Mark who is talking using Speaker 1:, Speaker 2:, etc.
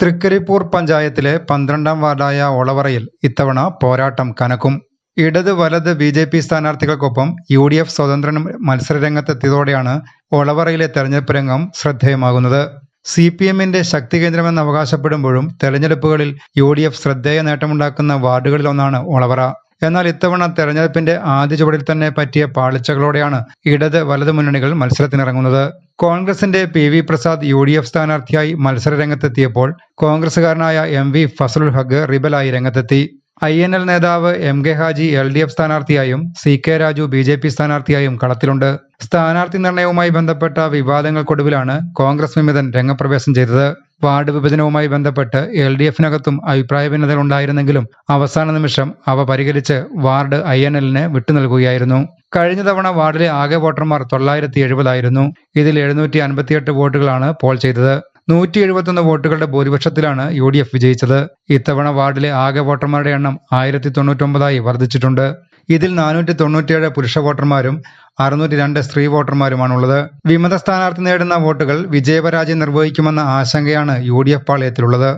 Speaker 1: തൃക്കരിപ്പൂർ പഞ്ചായത്തിലെ പന്ത്രണ്ടാം വാർഡായ ഒളവറയിൽ ഇത്തവണ പോരാട്ടം കനക്കും. ഇടത് വലത് ബി ജെ പി സ്ഥാനാർത്ഥികൾക്കൊപ്പം യു ഡി എഫ് സ്വതന്ത്രനും മത്സരരംഗത്തെത്തിയതോടെയാണ് ഒളവറയിലെ തെരഞ്ഞെടുപ്പ് രംഗം ശ്രദ്ധേയമാകുന്നത്. സി പി എമ്മിന്റെ ശക്തി കേന്ദ്രമെന്ന് അവകാശപ്പെടുമ്പോഴും തെരഞ്ഞെടുപ്പുകളിൽ യു ഡി എഫ് ശ്രദ്ധേയ നേട്ടമുണ്ടാക്കുന്ന വാർഡുകളിലൊന്നാണ് ഒളവറ എന്നാൽ ഇത്തവണ തെരഞ്ഞെടുപ്പിന്റെ ആദ്യ ചുവടിൽ തന്നെ പറ്റിയ പാളിച്ചകളോടെയാണ് ഇടത് വലത് മുന്നണികൾ മത്സരത്തിനിറങ്ങുന്നത്. കോൺഗ്രസിന്റെ P V Prasad U D F സ്ഥാനാർത്ഥിയായി മത്സര രംഗത്തെത്തിയപ്പോൾ കോൺഗ്രസുകാരനായ എം വി ഫസലുൽ ഹഗ് റിബലായി രംഗത്തെത്തി. ഐ എൻ എൽ നേതാവ് M K Haji L D F സ്ഥാനാർത്ഥിയായും C K Raju B J P സ്ഥാനാർത്ഥിയായും കളത്തിലുണ്ട്. സ്ഥാനാർത്ഥി നിർണയവുമായി ബന്ധപ്പെട്ട വിവാദങ്ങൾക്കൊടുവിലാണ് കോൺഗ്രസ് വിമതൻ രംഗപ്രവേശം ചെയ്തത്. വാർഡ് വിഭജനവുമായി ബന്ധപ്പെട്ട് എൽ ഡി എഫിനകത്തും അഭിപ്രായ ഭിന്നതകൾ ഉണ്ടായിരുന്നെങ്കിലും അവസാന നിമിഷം അവ പരിഹരിച്ച് വാർഡ് ഐ എൻ എല്ലിന് വിട്ടു നൽകുകയായിരുന്നു. കഴിഞ്ഞ തവണ വാർഡിലെ ആകെ വോട്ടർമാർ തൊള്ളായിരത്തി എഴുപതായിരുന്നു. ഇതിൽ എഴുന്നൂറ്റി അൻപത്തിയെട്ട് വോട്ടുകളാണ് പോൾ ചെയ്തത്. നൂറ്റി എഴുപത്തൊന്ന് വോട്ടുകളുടെ ഭൂരിപക്ഷത്തിലാണ് യു ഡി എഫ് വിജയിച്ചത്. ഇത്തവണ വാർഡിലെ ആകെ വോട്ടർമാരുടെ എണ്ണം ആയിരത്തി തൊണ്ണൂറ്റൊമ്പതായി വർദ്ധിച്ചിട്ടുണ്ട്. ഇതിൽ നാനൂറ്റി തൊണ്ണൂറ്റിയേഴ് പുരുഷ വോട്ടർമാരും അറുന്നൂറ്റി രണ്ട് സ്ത്രീ വോട്ടർമാരുമാണുള്ളത്. വിമത സ്ഥാനാർത്ഥി നേടുന്ന വോട്ടുകൾ വിജയപരാജയം നിർവഹിക്കുമെന്ന ആശങ്കയാണ് യു ഡി എഫ് പാളയത്തിലുള്ളത്.